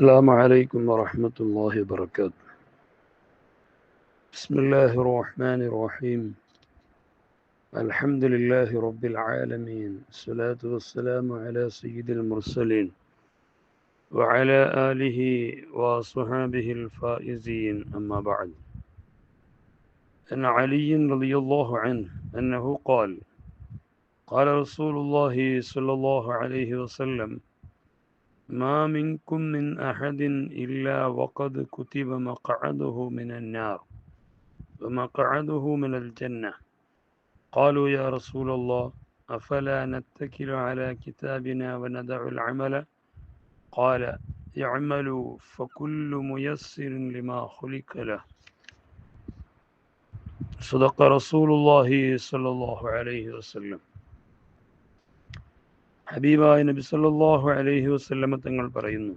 السلام عليكم ورحمة الله وبركاته. بسم الله الرحمن الرحيم. الحمد لله رب العالمين. الصلاة والسلام على سيد المرسلين وعلى آله وصحابه الفائزين. أما بعد أن علي رضي الله عنه أنه قال قال رسول الله صلى الله عليه وسلم ما منكم من أحد إلا وقد كتب مقعده من النار ومقعده من الجنة. قالوا يا رسول الله أفلا نتكل على كتابنا وندع العمل؟ قال اعملوا فكل ميسر لما خلق له. صدق رسول الله صلى الله عليه وسلم. ഹബീബായ നബി സല്ലല്ലാഹു അലൈഹി വസല്ലമ തങ്ങൾ പറയുന്നു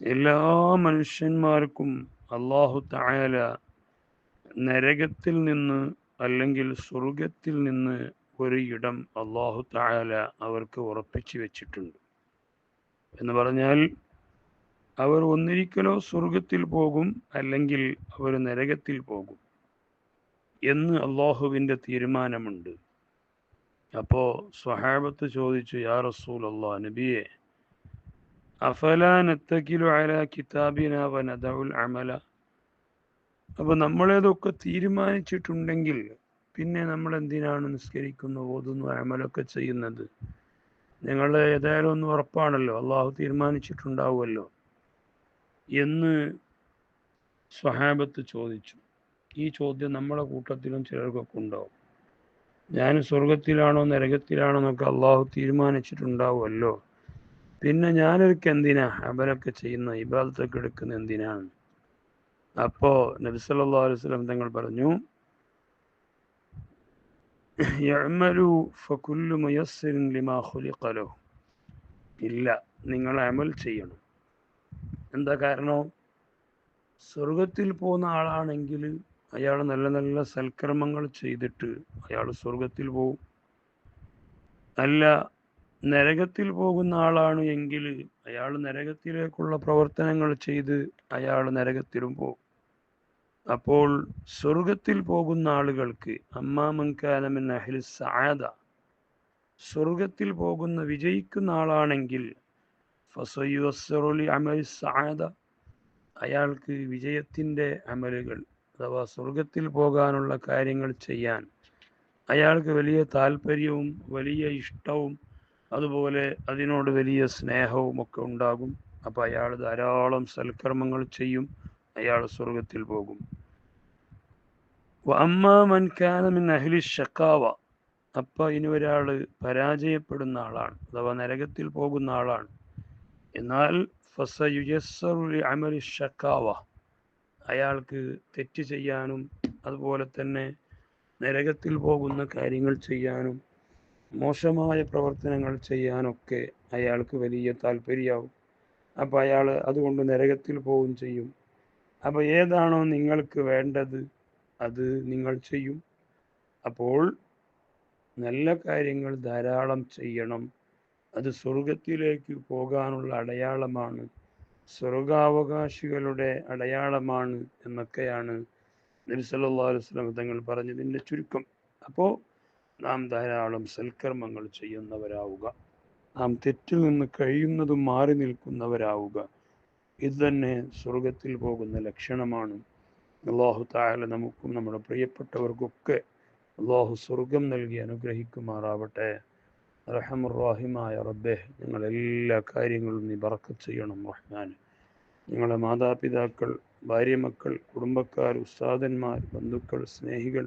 എല്ലാ മനുഷ്യന്മാർക്കും അള്ളാഹു തആല നരകത്തിൽ നിന്ന് അല്ലെങ്കിൽ സ്വർഗത്തിൽ നിന്ന് ഒരു ഇടം അള്ളാഹു തആല അവർക്ക് ഉറപ്പിച്ചു വെച്ചിട്ടുണ്ട്. എന്ന് പറഞ്ഞാൽ അവർ ഒന്നിരിക്കലോ സ്വർഗത്തിൽ പോകും അല്ലെങ്കിൽ അവർ നരകത്തിൽ പോകും എന്ന് അള്ളാഹുവിന്റെ തീരുമാനമുണ്ട്. അപ്പോ സ്വഹാബത്ത് ചോദിച്ചു യാ റസൂൽ അള്ളാ നബിയെ വനദഉൽ അമല? അപ്പൊ നമ്മളേതൊക്കെ തീരുമാനിച്ചിട്ടുണ്ടെങ്കിൽ പിന്നെ നമ്മൾ എന്തിനാണ് നിസ്കരിക്കുന്നു ഓതുന്നു അമലൊക്കെ ചെയ്യുന്നത്? ഞങ്ങൾ ഏതായാലും ഒന്ന് ഉറപ്പാണല്ലോ അള്ളാഹു തീരുമാനിച്ചിട്ടുണ്ടാവുമല്ലോ എന്ന് സ്വഹാബത്ത് ചോദിച്ചു. ഈ ചോദ്യം നമ്മുടെ കൂട്ടത്തിലും ചിലർക്കൊക്കെ ഉണ്ടാവും. ഞാൻ സ്വർഗത്തിലാണോ നരകത്തിലാണോ എന്നൊക്കെ അള്ളാഹു തീരുമാനിച്ചിട്ടുണ്ടാവുമല്ലോ. പിന്നെ ഞാനൊക്കെ എന്തിനാ അമലൊക്കെ ചെയ്യുന്ന ഇബാദത്തൊക്കെ എടുക്കുന്ന എന്തിനാണ്? അപ്പോ നബി സല്ലല്ലാഹു അലൈഹി വസല്ലം തങ്ങൾ പറഞ്ഞു ഇല്ല നിങ്ങൾ അമൽ ചെയ്യണം. എന്താ കാരണം? സ്വർഗത്തിൽ പോകുന്ന ആളാണെങ്കിൽ അയാൾ നല്ല നല്ല സൽക്കർമ്മങ്ങൾ ചെയ്തിട്ട് അയാൾ സ്വർഗത്തിൽ പോകും നല്ല നരകത്തിൽ പോകുന്ന ആളാണ് എങ്കിൽ അയാൾ നരകത്തിലേക്കുള്ള പ്രവർത്തനങ്ങൾ ചെയ്ത് അയാൾ നരകത്തിലും പോകും അപ്പോൾ സ്വർഗത്തിൽ പോകുന്ന ആളുകൾക്ക് അമ്മാമൻകാലമിൻ അഹിൽ സായത സ്വർഗത്തിൽ പോകുന്ന വിജയിക്കുന്ന ആളാണെങ്കിൽ ഫസയുസറുലി അമൽ സായത അയാൾക്ക് വിജയത്തിന്റെ അമലുകൾ അഥവാ സ്വർഗത്തിൽ പോകാനുള്ള കാര്യങ്ങൾ ചെയ്യാൻ. അയാൾക്ക് വലിയ താല്പര്യവും വലിയ ഇഷ്ടവും അതുപോലെ അതിനോട് വലിയ സ്നേഹവും ഒക്കെ ഉണ്ടാകും. അപ്പം അയാൾ ധാരാളം സൽക്കർമ്മങ്ങൾ ചെയ്യും അയാൾ സ്വർഗത്തിൽ പോകും. അമ്മാമൻകാനമിൻ അഹ്ലി ഷക്കാവ അപ്പ ഇനി ഒരാൾ പരാജയപ്പെടുന്ന ആളാണ് അഥവാ നരകത്തിൽ പോകുന്ന ആളാണ്. എന്നാൽ ഫസ യുജസ്സറുലി അമലി ഷക്കാവ അയാൾക്ക് തെറ്റ് ചെയ്യാനും അതുപോലെ തന്നെ നരകത്തിൽ പോകുന്ന കാര്യങ്ങൾ ചെയ്യാനും മോശമായ പ്രവർത്തനങ്ങൾ ചെയ്യാനൊക്കെ അയാൾക്ക് വലിയ താല്പര്യമാവും. അപ്പോൾ അയാൾ അതുകൊണ്ട് നരകത്തിൽ പോവുകയും ചെയ്യും. അപ്പോൾ ഏതാണോ നിങ്ങൾക്ക് വേണ്ടത് അത് നിങ്ങൾ ചെയ്യും. അപ്പോൾ നല്ല കാര്യങ്ങൾ ധാരാളം ചെയ്യണം. അത് സ്വർഗത്തിലേക്ക് പോകാനുള്ള അടയാളമാണ് സ്വർഗാവകാശികളുടെ അടയാളമാണ് എന്നൊക്കെയാണ് നബി സല്ലല്ലാഹു അലൈഹി വസല്ലം തങ്ങൾ പറഞ്ഞതിന്റെ ചുരുക്കം. അപ്പോൾ നാം ധാരാളം സൽക്കർമ്മങ്ങൾ ചെയ്യുന്നവരാവുക. നാം തെറ്റിൽ നിന്ന് കഴിയുന്നതും മാറി നിൽക്കുന്നവരാവുക. ഇത് തന്നെ സ്വർഗത്തിൽ പോകുന്ന ലക്ഷണമാണ്. അള്ളാഹു താല നമുക്കും നമ്മുടെ പ്രിയപ്പെട്ടവർക്കൊക്കെ അള്ളാഹു സ്വർഗം നൽകി അനുഗ്രഹിക്കുമാറാവട്ടെ. റഹമുറാഹിമായ റബ്ബെ ഞങ്ങൾ എല്ലാ കാര്യങ്ങളും നീ ബറക്കത്ത് ചെയ്യണം റഹ്മാൻ ഞങ്ങളെ മാതാപിതാക്കൾ ഭാര്യ മക്കൾ കുടുംബക്കാർ ഉസ്താദന്മാർ ബന്ധുക്കൾ സ്നേഹികൾ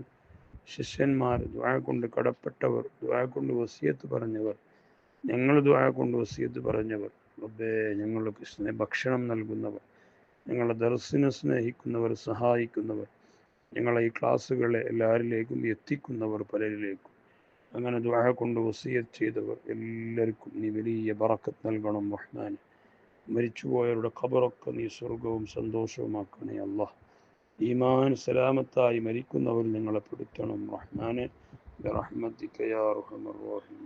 ശിഷ്യന്മാർ ദ്വായ കൊണ്ട് കടപ്പെട്ടവർ ദ്വായ കൊണ്ട് വസിയത്ത് പറഞ്ഞവർ ഞങ്ങൾ ദ്വായ കൊണ്ട് വസിയത്ത് പറഞ്ഞവർ. റബ്ബേ ഞങ്ങൾക്ക് സ്നേ ഭക്ഷണം നൽകുന്നവർ ഞങ്ങളെ ദർശനം സ്നേഹിക്കുന്നവർ സഹായിക്കുന്നവർ ഞങ്ങളെ ഈ ക്ലാസ്സുകളെ എല്ലാവരിലേക്കും എത്തിക്കുന്നവർ പലരിലേക്കും. അങ്ങനെ ദുആ കൊണ്ട് വസിയത്ത് ചെയ്തവർ എല്ലാവർക്കും നീ വലിയ ബറക്കത്ത് നൽകണം റഹ്മാൻ മരിച്ചുപോയവരുടെ ഖബറൊക്കെ നീ സ്വർഗവും സന്തോഷവുമാക്കണേ അള്ളാഹ് ഈമാൻ സലാമത്തായി മരിക്കുന്നവർ നിങ്ങളെ പെടുത്തണം റഹ്മാനെ. റഹ്മത്തിക്കയാ റഹ്മർ റഹീം